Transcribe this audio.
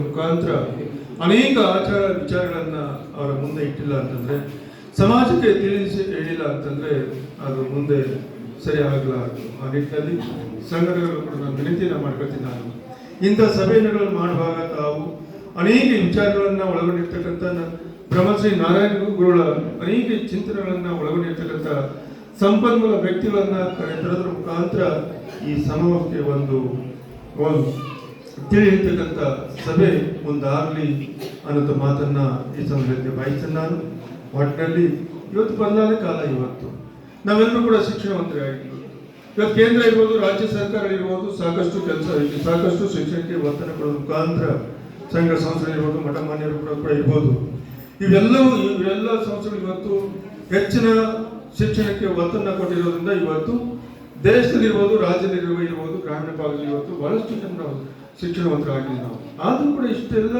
ಮುಖಾಂತರ ಅನೇಕ ಆಚಾರ ವಿಚಾರಗಳನ್ನ ಅವರ ಮುಂದೆ ಇಟ್ಟಿಲ್ಲ ಅಂತಂದ್ರೆ, ಸಮಾಜಕ್ಕೆ ತಿಳಿಸಿ ಹೇಳಿಲ್ಲ ಅಂತಂದ್ರೆ ಅದು ಮುಂದೆ ಸರಿ ಆಗಲಾರದು ಆ ನಿಟ್ಟಿನಲ್ಲಿ ಸಂಘಟನೆಗಳು ಕೂಡ ನಾನು ವಿನಂತಿಯನ್ನು ಮಾಡ್ಕೊಳ್ತೀನಿ ನಾನು. ಇಂಥ ಸಭೆಗಳನ್ನು ಮಾಡುವಾಗ ತಾವು ಅನೇಕ ವಿಚಾರಗಳನ್ನ ಒಳಗೊಂಡಿರ್ತಕ್ಕಂಥ ಬ್ರಹ್ಮಶ್ರೀ ನಾರಾಯಣ ಗುರುಗಳ ಅನೇಕ ಚಿಂತನೆಗಳನ್ನ ಒಳಗೊಂಡಿರ್ತಕ್ಕಂಥ ಸಂಪನ್ಮೂಲ ವ್ಯಕ್ತಿಗಳನ್ನ ಕರೆತರೋದ್ರ ಮುಖಾಂತರ ಈ ಸಮೂಹಕ್ಕೆ ಒಂದು ಒಂದು ತಿಳಿರ್ತಕ್ಕಂಥ ಸಭೆ ಮುಂದಾಗಲಿ ಅನ್ನೋದು ಮಾತನ್ನ ಈ ಸಂದರ್ಭದಲ್ಲಿ ಬಯಸ್ತೇನೆ ನಾನು. ಒಟ್ಟಿನಲ್ಲಿ ಇವತ್ತು ಬಂದಾದ ಕಾಲ ಇವತ್ತು. ನಾವೆಲ್ಲರೂ ಕೂಡ ಶಿಕ್ಷಣವಂತರಾಗಿರ್ಬೋದು ಇವತ್ತು ಕೇಂದ್ರ ಇರ್ಬೋದು, ರಾಜ್ಯ ಸರ್ಕಾರ ಇರ್ಬೋದು, ಸಾಕಷ್ಟು ಕೆಲಸ ಸಾಕಷ್ಟು ಶಿಕ್ಷಣಕ್ಕೆ ಒತ್ತಡ ಕೊಡೋದು ಮುಖಾಂತರ ಸಂಘ ಸಂಸ್ಥೆ ಇರ್ಬೋದು, ಮಠ ಮಾನ್ಯರು ಕೂಡ ಕೂಡ ಇರ್ಬೋದು. ಇವೆಲ್ಲವೂ ಇವೆಲ್ಲ ಸಂಸ್ಥೆಗಳು ಇವತ್ತು ಹೆಚ್ಚಿನ ಶಿಕ್ಷಣಕ್ಕೆ ಒತ್ತನ್ನ ಕೊಟ್ಟಿರೋದ್ರಿಂದ ಇವತ್ತು ದೇಶದಲ್ಲಿರ್ಬೋದು, ರಾಜ್ಯದಲ್ಲಿರುವ ಇರ್ಬೋದು, ಗ್ರಾಮೀಣ ಭಾಗದಲ್ಲಿ ಇವತ್ತು ಬಹಳಷ್ಟು ಜನ ನಾವು ಶಿಕ್ಷಣವಂತರಾಗಿದ್ದೀವಿ ನಾವು ಆದರೂ ಕೂಡ ಇಷ್ಟೆಲ್ಲ